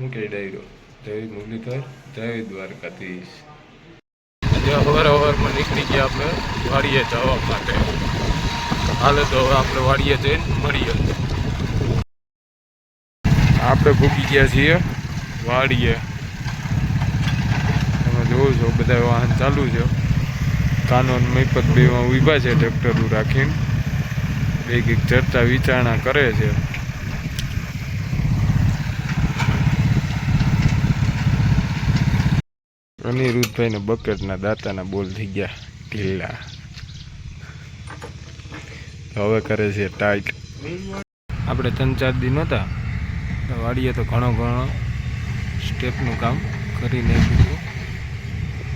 મૂકે ડાયરો? જય મુરલીધર, જય દ્વારકાધીશ. આજે અવાર અવારમાં નીકળી ગયા આપણે, વાડીએ જવા માટે. હાલે તો હવે આપણે વાડીએ જઈને મળીએ. આપણે ભૂકી ગયા છીએ વાડીએ. તમે જોવો છો, બધા વાહન ચાલુ છે. કાનૂન મૈપત બેમાં ઊભા છે, ટ્રેક્ટરું રાખીને. એક એક ચર્ચા વિચારણા કરે છે. અનિરુદ્ધભાઈને બકેટના દાંતાના બોલ થઈ ગયા ઢીલા. હવે કરે છે ટાઈટ. આપણે ત્રણ ચાર દિન નહોતા વાડીએ તો ઘણો ઘણો સ્ટેપનું કામ કરી નાખ્યું.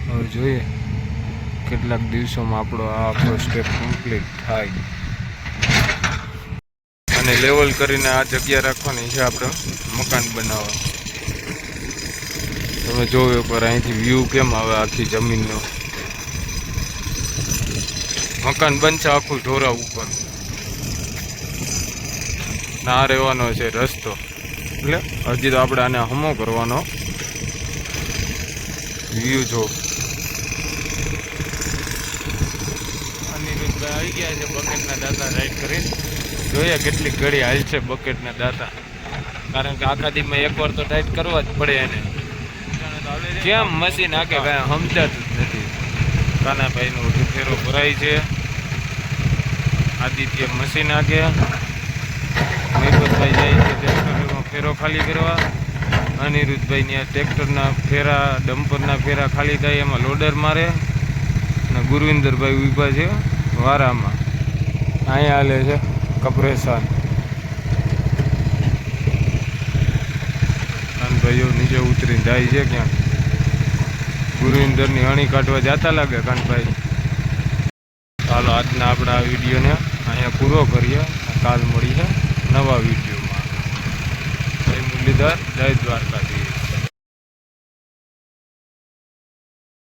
હવે જોઈએ કેટલાક દિવસોમાં આપણો આ આપણો સ્ટેપ કમ્પ્લીટ થાય. અને લેવલ કરીને આ જગ્યા રાખવાની છે આપણે મકાન બનાવવા. તમે જોયો પર અહીંથી વ્યૂ કેમ આવે આખી જમીનનો? મકાન બનશે આખું ઢોરા ઉપર. ના રહેવાનો છે રસ્તો. એટલે હજી તો આપણે આને હમો કરવાનો. વ્યૂ જો. અનિરુદ્ધભાઈ આવી ગયા છે બકેટના દાતા રાઈડ કરીને જોઈએ કેટલી ઘડી હાલ છે બકેટના દાતા. કારણ કે આખા દીમાં એકવાર તો ટાઈટ કરવા જ પડે એને. કેમ મશીન આકે કાંઈ સમજાતું જ નથી. કાનાભાઈનો ફેરો ભરાય છે. આદિત્ય મશીન આકે મહિપતભાઈ જાય છે ટ્રેક્ટરમાં ફેરો ખાલી કરવા. અનિરુદ્ધભાઈ ત્યાં ટ્રેક્ટરના ફેરા, ડમ્પરના ફેરા ખાલી થાય, એમાં લોડર મારે. અને ગુરવિંદરભાઈ ઊભા છે વારામાં. અહીંયા હાલે છે કપરેસાન. કાનભાઈઓ નીચે ઉતરીને જાય છે ક્યાં ગુરુવિંદરની અણી કાઢવા જતા લાગે કાનભાઈ. ચાલો આજના આપણા વિડીયોને અહીંયા પૂરો કરીએ. કાલ મળીએ નવા વિડીયોમાં. જય મુરલીધર, જય દ્વારકાધીશ.